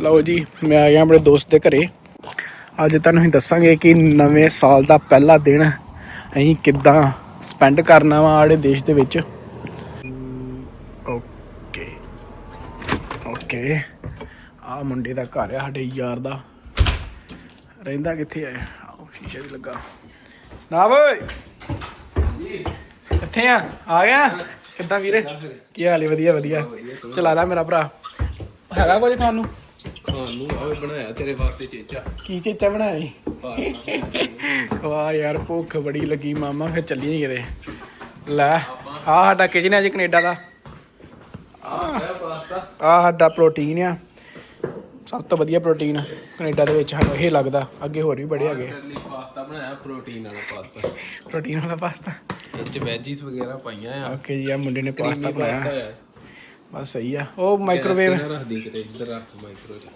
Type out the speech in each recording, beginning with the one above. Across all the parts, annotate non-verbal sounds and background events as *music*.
ਲਓ ਜੀ, ਮੈਂ ਆ ਗਿਆ ਆਪਣੇ ਦੋਸਤ ਦੇ ਘਰੇ। ਅੱਜ ਤੁਹਾਨੂੰ ਅਸੀਂ ਦੱਸਾਂਗੇ ਕਿ ਨਵੇਂ ਸਾਲ ਦਾ ਪਹਿਲਾ ਦਿਨ ਅਸੀਂ ਕਿੱਦਾਂ ਸਪੈਂਡ ਕਰਨਾ ਵਾ ਆੜੇ ਦੇਸ਼ ਦੇ ਵਿੱਚ। ਓਕੇ ਓਕੇ ਆ ਮੁੰਡੇ ਦਾ ਘਰ ਆ ਸਾਡੇ ਯਾਰ ਦਾ। ਰਹਿੰਦਾ ਕਿੱਥੇ ਆ? ਆਓ ਵੀ ਲੱਗਾ। ਨਾ ਓਏ ਕਿੱਥੇ ਆ? ਆ ਗਿਆ? ਕਿੱਦਾਂ ਵੀਰੇ? ਕੀ ਹਾਲ ਹੈ ਵਧੀਆ ਵਧੀਆ। ਚਲਾ ਲੈ ਮੇਰਾ ਭਰਾ। ਹੈਗਾ ਕੁਝ ਤੁਹਾਨੂੰ? ਖਾਣ ਨੂੰ ਆਵੇ ਬਣਾਇਆ ਤੇਰੇ ਵਾਸਤੇ ਚੇਚਾ। ਕੀ ਚੇਚਾ ਬਣਾਇਆ ਜੀ ਵਾਹ ਯਾਰ ਭੁੱਖ ਬੜੀ ਲੱਗੀ ਮਾਮਾ ਫਿਰ ਚੱਲੀਏ ਕਿਤੇ। ਲੈ ਆ ਸਾਡਾ ਕਿਚਨ ਹੈ ਜੀ ਕੈਨੇਡਾ ਦਾ। ਆ ਸਾਡਾ ਪ੍ਰੋਟੀਨ ਆ। ਸਭ ਤੋਂ ਵਧੀਆ ਪ੍ਰੋਟੀਨ ਕੈਨੇਡਾ ਦੇ ਵਿੱਚ ਸਾਨੂੰ ਇਹ ਲੱਗਦਾ ਅੱਗੇ ਹੋਰ ਵੀ ਬੜੇ ਹੈਗੇ ਪਾਸਤਾ ਬਣਾਇਆ ਪ੍ਰੋਟੀਨ ਵਾਲਾ ਪਾਸਤਾ ਪ੍ਰੋਟੀਨ ਵਾਲਾ ਪਾਸਤਾ ਇਹ ਚ ਵੈਜੀਸ ਵਗੈਰਾ ਪਾਈਆਂ ਆ। ਓਕੇ ਜੀ ਆ ਮੁੰਡੇ ਨੇ ਪਾਸਤਾ ਬਣਾਇਆ। ਬਸ ਸਹੀ ਆ। ਉਹ ਮਾਈਕ੍ਰੋਵੇਵ ਤੇ ਨਾ ਰੱਖਦੀ ਕਿਤੇ ਇੱਧਰ ਰੱਖ ਮਾਈਕ੍ਰੋ ਚ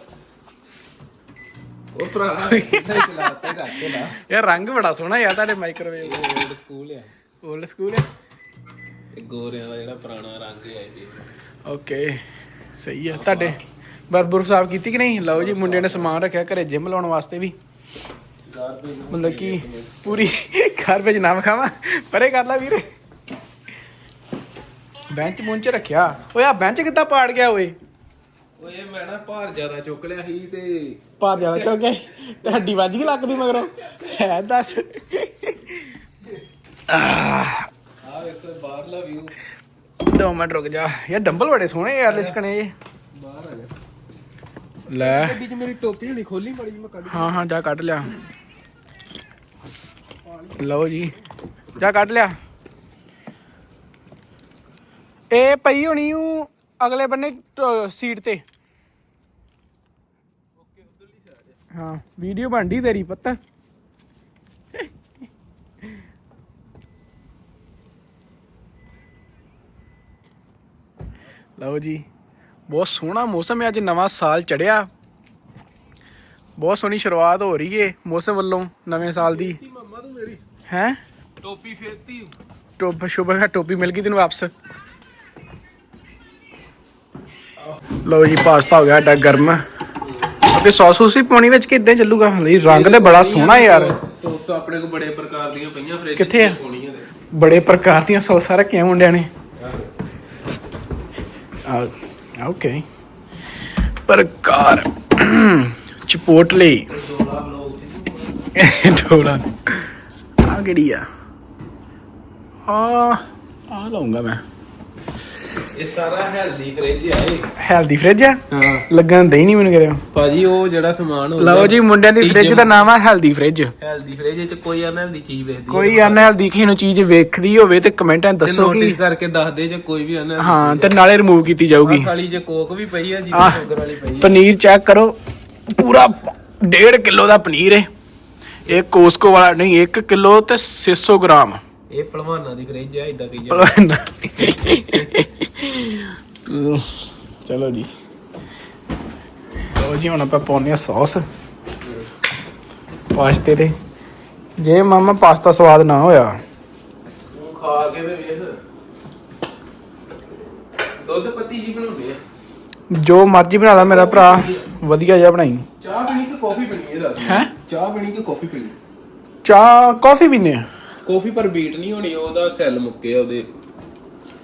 ਉਹ ਭਰਾ ਇੱਧਰ ਚਲਾਤੇ ਰੱਖ ਕੇ ਲਾ। ਯਾਰ ਰੰਗ ਬੜਾ ਸੋਹਣਾ ਯਾਰ ਤੁਹਾਡੇ ਮਾਈਕ੍ਰੋਵੇਵ old ਸਕੂਲ ਆ। 올ਡ ਸਕੂਲ ਹੈ ਇਹ ਗੋਰਿਆਂ ਦਾ ਜਿਹੜਾ ਪੁਰਾਣਾ ਰੰਗ ਹੈ ਇਹ। ਓਕੇ ਸਹੀ ਆ। ਤੁਹਾਡੇ ਬਰਬਰ ਸਾਫ਼ ਕੀਤੀ ਕਿ ਨਹੀਂ? ਲਓ ਜੀ ਮੁੰਡੇ ਨੇ ਸਮਾਨ ਰੱਖਿਆ ਘਰੇ ਜਿਮ ਲਾਉਣ ਵਾਸਤੇ ਵੀ। ਮਤਲਬ ਕਿ ਪੂਰੀ ਘਰ ਵਿੱਚ ਨਾਮ ਖਾਵਾ ਪਰੇ ਕਰ ਲੈ ਵੀਰੇ। ਬੈਂਚ ਮੁੰਚ ਰੱਖਿਆ? ਓਏ ਆ ਬੈਂਚ ਕਿੱਦਾਂ ਪਾੜ ਗਿਆ ਓਏ? ਓਏ ਮੈਂ ਨਾ ਭਾਰ ਜ਼ਿਆਦਾ ਚੁੱਕ ਲਿਆ ਸੀ ਤੇ ਪਾੜ ਜਾ ਚੋ ਗਿਆ ਤੇ ਹੱਡੀ ਵੱਜ ਗਈ ਲੱਕ ਦੀ ਮਗਰੋਂ? ਹੈ ਦੱਸ। ਆ ਵੇਖੋ ਬਾਹਰਲਾ ਵਿਊ ਦੋ ਮਿੰਟ ਰੁਕ ਜਾ। ਯਾਰ ਡੰਬਲ ਬੜੇ ਸੋਹਣੇ ਯਾਰ ਲਿਸਕਣੇ ਇਹ ਬਾਹਰ ਆ ਗਿਆ ਲੈ। ਗੱਡੀ 'ਚ ਮੇਰੀ ਟੋਪੀ ਹਣੀ ਖੋਲੀ ਮੜੀ ਮੈਂ ਕੱਢ ਹਾਂ ਹਾਂ ਜਾ ਕੱਢ ਲਿਆ। ਲਓ ਜੀ। ਜਾ ਕੱਢ ਲਿਆ। ਇਹ ਪਈ ਹੋਣੀ ਉਹ ਅਗਲੇ ਬੰਨੇ ਟ- ਸੀਟ ਤੇ ਹਾਂ ਵੀਡੀਓ ਬਣਦੀ ਤੇਰੀ ਪਤਾ ਲਓ ਜੀ ਬਹੁਤ ਸੋਹਣਾ ਮੌਸਮ ਹੈ ਅੱਜ ਨਵਾਂ ਸਾਲ ਚੜਿਆ ਬਹੁਤ ਸੋਹਣੀ ਸ਼ੁਰੂਆਤ ਹੋ ਰਹੀ ਏ ਮੌਸਮ ਵੱਲੋਂ ਨਵੇਂ ਸਾਲ ਦੀ ਮੰਮਾ ਤੂੰ ਮੇਰੀ ਹੈ ਟੋਪੀ ਫੇਰਤੀ ਟੋਪ ਸ਼ੁਭਰ ਹੈ ਟੋਪੀ ਮਿਲ ਗਈ ਤੈਨੂੰ ਵਾਪਸ ਲਓ ਜੀ ਪਾਸਤਾ ਹੋ ਗਿਆ ਸਾਡਾ ਗਰਮ। ਅੱਗੇ ਸੌਸ ਸੂਸ ਵੀ ਪਾਉਣੀ ਵਿੱਚ ਕਿਦਾਂ ਚੱਲੂਗਾ? ਲਈ ਰੰਗ ਤੇ ਬੜਾ ਸੋਹਣਾ ਯਾਰ। ਸੌਸ ਆਪਣੇ ਕੋਲ ਬੜੇ ਪ੍ਰਕਾਰ ਦੀਆਂ ਪਈਆਂ ਫ੍ਰਿਜ ਕਿੱਥੇ ਆ? ਬੜੇ ਪ੍ਰਕਾਰ ਦੀਆਂ ਸੌਸਾਂ ਰੱਖੀਆਂ ਮੁੰਡਿਆਂ ਨੇ। ਆ ਓਕੇ ਪ੍ਰਕਾਰ ਚਪੋਟਲੇ। ਢੋਲਾ ਆ ਕਿਹੜੀ ਆ? ਆ ਆ ਲਾਉਂਗਾ ਮੈਂ। ਇਹ ਸਾਰਾ ਹੈਲਦੀ ਫ੍ਰਿਜ ਆ ਇਹ। ਹੈਲਦੀ ਫ੍ਰਿਜ ਆ? ਹਾਂ। ਲੱਗਣ ਦੇ ਨਹੀਂ ਮੈਨੂੰ ਕਿਤੇ। ਭਾਜੀ ਉਹ ਜਿਹੜਾ ਸਮਾਨ ਹੁੰਦਾ ਲਓ ਜੀ ਮੁੰਡਿਆਂ ਦੀ ਫ੍ਰਿਜ ਦਾ ਨਾਮ ਆ ਹੈਲਦੀ ਫ੍ਰਿਜ ਹੈਲਦੀ ਫ੍ਰਿਜ ਚ ਕੋਈ ਅਨਹੈਲਦੀ ਚੀਜ਼ ਵੇਖਦੀ ਕੋਈ ਅਨਹੈਲਦੀ ਕਿਸੇ ਨੂੰ ਚੀਜ਼ ਵੇਖਦੀ ਹੋਵੇ ਤੇ ਕਮੈਂਟਾਂ ਦੱਸੋ ਕਿ ਨੋਟਿਸ ਕਰਕੇ ਦੱਸ ਦੇ ਜੇ ਕੋਈ ਵੀ ਅਨਹੈਲਦੀ ਹਾਂ ਤੇ ਨਾਲੇ ਰਿਮੂਵ ਕੀਤੀ ਜਾਊਗੀ। ਖਾਲੀ ਜੇ ਕੋਕ ਵੀ ਪਈ ਆ ਜੀ ਸ਼ੂਗਰ ਵਾਲੀ ਪਈ ਆ। ਪਨੀਰ ਚੈੱਕ ਕਰੋ। ਪੂਰਾ 1.5 ਕਿਲੋ ਦਾ ਪਨੀਰ ਹੈ ਇਹ ਕੋਸਕੋ ਵਾਲਾ ਨਹੀਂ 1 ਕਿਲੋ ਤੇ 600 ਗ੍ਰਾਮ। ਇਹ ਪਹਿਲਵਾਨਾਂ ਦੀ ਫ੍ਰਿਜ ਆ ਇਦਾਂ ਕਹੀ ਜਾ ਭਲਵਾਨ। ਚਲੋ ਜੀ। ਲਓ ਜੀ ਹੁਣ ਆਪਾਂ ਪਾਉਂਦੇ ਆ ਸੌਸ। ਪਾਸਤੇ ਤੇ ਜੇ ਮਾਮਾ ਪਾਸਤਾ ਸਵਾਦ ਨਾ ਹੋਇਆ। ਉਹ ਖਾ ਕੇ ਤੇ ਵੇਖ। ਦੁੱਧ ਪੱਤੀ ਜੀ ਬਣਾਉਂਦੇ ਆ। ਜੋ ਮਰਜ਼ੀ ਬਣਾ ਲਾ ਮੇਰਾ ਭਰਾ। ਵਧੀਆ ਜਿਹਾ ਬਣਾਈ। ਚਾਹ ਪੀਣੀ ਕਿ ਕਾਫੀ ਪੀਣੀ ਇਹ ਦੱਸ। ਹੈਂ? ਚਾਹ ਪੀਣੀ ਕਿ ਕਾਫੀ ਪੀਣੀ? ਚਾਹ ਕਾਫੀ ਪੀਨੇ ਆ ਕਾਫੀ ਪਰ ਬੀਟ ਨਹੀਂ ਹੋਣੀ ਉਹਦਾ ਸੈੱਲ ਮੁੱਕੇ ਆ ਉਹਦੇ।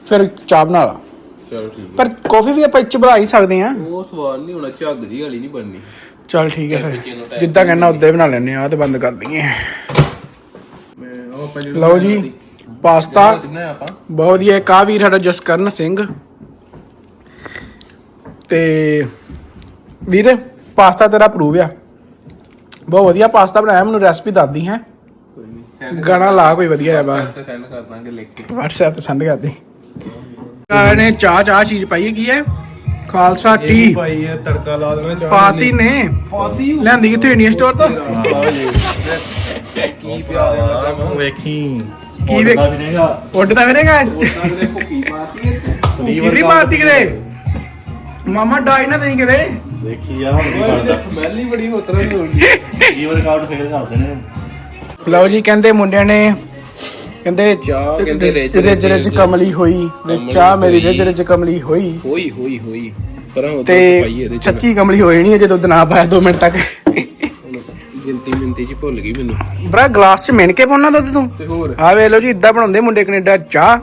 ਫਿਰ ਚਾਹ ਬਣਾ ਲਾ। ਚਲ ਠੀਕ ਪਰ ਕਾਫੀ ਵੀ ਆਪਾਂ ਇੱਚ ਬਣਾ ਹੀ ਸਕਦੇ ਆ ਉਹ ਸਵਾਦ ਨਹੀਂ ਹੋਣਾ ਝੱਗ ਜੀ ਵਾਲੀ ਨਹੀਂ ਬਣਨੀ। ਚਲ ਠੀਕ ਹੈ ਫਿਰ। ਜਿੱਦਾਂ ਕਹਿਣਾ ਉਦਾਂ ਹੀ ਬਣਾ ਲੈਣੇ ਆ ਤੇ ਬੰਦ ਕਰ ਦਈਏ। ਮੈਂ ਉਹ ਆਪਾਂ ਲਓ ਜੀ ਪਾਸਤਾ। ਬਹੁਤ ਵਧੀਆ ਇੱਕ ਆ ਵੀਰ ਸਾਡਾ ਜਸਕਰਨ ਸਿੰਘ। ਤੇ ਵੀਰ ਪਾਸਤਾ ਤੇਰਾ ਅਪਰੂਵ ਆ। ਬਹੁਤ ਵਧੀਆ ਪਾਸਤਾ ਬਣਾਇਆ ਮੈਨੂੰ ਰੈਸਪੀ ਦੱਸਦੀ ਹੈ। ਗਾਣਾ ਲਾ ਕੋਈ ਵਧੀਆ ਜਿਹਾ ਤੇ ਸੈਂਡ ਕਰ ਦਾਂਗੇ ਲਿਖ ਕੇ। WhatsApp ਤੇ ਸੈਂਡ ਕਰ ਦੇ। ਨੇ ਚਾਹ ਚਾਹ ਚੀਜ਼ ਪਾਈ ਹੈ ਕੀ ਹੈ? ਖਾਲਸਾ ਟੀ ਭਾਈ ਇਹ ਤੜਕਾ ਲਾ ਦੇਣਾ ਚਾਹ ਪਾਤੀ ਨੇ। ਪਾਤੀ ਲੈਂਦੀ ਕਿੱਥੇ ਇੰਡੀਅਨ ਸਟੋਰ ਤੋਂ? ਕੀ ਪਿਆ ਦੇਣਾ ਵੇਖੀ। ਕੀ ਵੇਖ ਉੱਡਦਾ ਫਿਰੇਗਾ ਪਾਤੀ ਕਿਤੇ। ਮਾਮਾ ਡਾਈ ਨਾ ਦੇਈ ਕਿਤੇ। ਦੇਖੀ ਆ ਹੁਣ ਸਮੈਲ ਹੀ ਬੜੀ ਹੋਤਰਾ ਹੋ ਗਈ। ਕੀ ਵਰਕਆਊਟ ਫੇਰ ਕਰਦੇ ਨੇ। ਲਓ ਜੀ ਕਹਿੰਦੇ ਮੁੰਡਿਆਂ ਨੇ ਕਹਿੰਦੇ ਚਾਹ ਕਹਿੰਦੇ ਰਿਜ ਰਿਜ ਰਿਜ ਕਮਲੀ ਹੋਈ ਵੀ ਚਾਹ ਮੇਰੀ ਰਿਜ ਰਿਜ ਕਮਲੀ ਹੋਈ। ਹੋਈ ਹੋਈ ਹੋਈ। ਪਰਾਂ ਉਹ ਤੇ ਸੱਚੀ ਕਮਲੀ ਹੋਈ ਨਹੀਂ ਜੇ ਦੁੱਧ ਨਾ ਪਾਇਆ 2 ਮਿੰਟ ਤੱਕ। ਗਿਣਤੀ ਮਿੰਤੀ ਚ ਭੁੱਲ ਗਈ ਮੈਨੂੰ। ਬਰਾ ਗਲਾਸ ਚ ਮਿਣ ਕੇ ਪਾਉਣਾ ਦੁੱਧ ਤੂੰ? ਤੇ ਹੋਰ? ਆ ਵੇਖ ਲਓ ਜੀ ਇਦਾਂ ਬਣਾਉਂਦੇ ਮੁੰਡੇ ਕੈਨੇਡਾ ਚਾਹ।